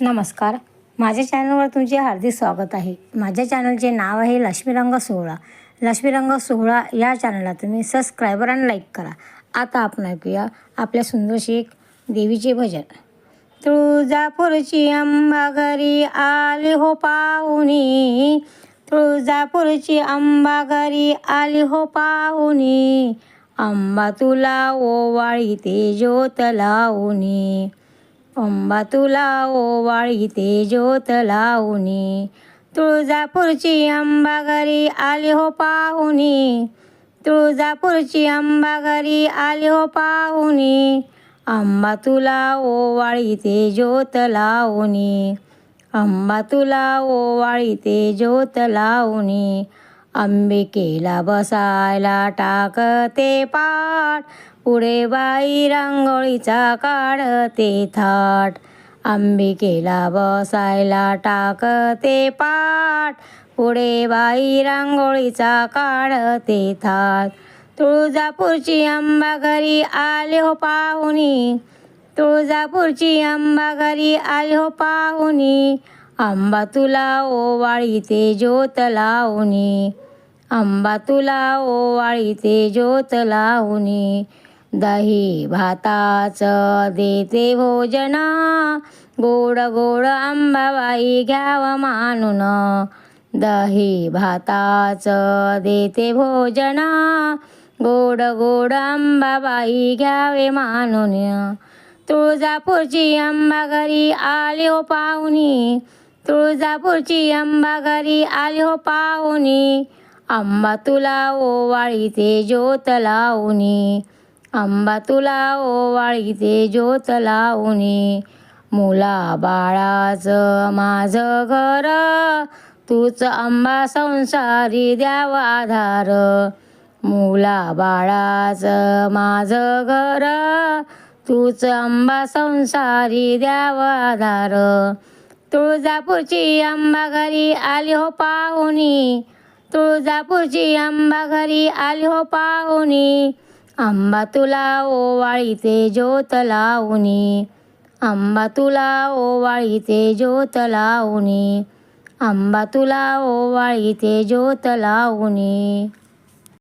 नमस्कार. माझ्या चॅनलवर तुमचे हार्दिक स्वागत आहे. माझ्या चॅनलचे नाव आहे लक्ष्मीरंग सोहळा. लक्ष्मीरंग सोहळा या चॅनलला तुम्ही सबस्क्रायबर आणि लाईक करा. आता आपण ऐकूया आपल्या सुंदरशी एक देवीचे भजन. तुळजापूरची अंबा घरी आली हो पाहुणी. तुळजापूरची अंबा घरी आली हो पाहुणी. अंबा तुला ओवाळी ते ज्योत लावणी. अंबा तुला ओवाळी ते ज्योत लावणी तुळजापूरची अंबा घरी आली हो पाहुणी तुळजापूरची अंबा घरी आली हो पाहुणी अंबा तुला ओवाळी ते ज्योत लावणी अंबा तुला ओवाळी ते ज्योत लावणी अंबिकेला बसायला टाकते पाठ. पुढे बाई रांगोळीचा काढते थाट. अंबिकेला बसायला टाकते पाठ. पुढे बाई रांगोळीचा काढते थाट. तुळजापूरची अंबा घरी आले हो पाहुणी. तुळजापूरची अंबा घरी आले हो पाहुणी. अंबा तुला ओवाळी ते ज्योत लावणी. अंबा तुला ओवाळी ते ज्योत लावणी. दही भाताचं देते भोजना. गोड गोड अंबाबाई घ्याव मानून. दही भाताच देते भोजना. गोड गोड अंबाबाई घ्यावे मानून. तुळजापूरची अंबा घरी आली हो पाहुणी तुळजापूरची अंबा घरी आली हो पाहुणी अंबा तुला ओवाळी ते ज्योत लावणी अंबा तुला ओवाळी ते ज्योत लावणी मुला बाळाचं माझं घर तूच अंबा संसारी द्याव आधार. मुला बाळाचं माझं घर तूच अंबा संसारी द्याव आधार. तुळजापूरची अंबा घरी आली हो पाहुणी. तुळजापूरची आंबा घरी आली हो पाहुणी. आंबा तुला ओवाळीचे ज्योत लावणी आंबा तुला ओवाळीचे ज्योत लावणी आंबा तुला ओवाळीचे ज्योत लावणी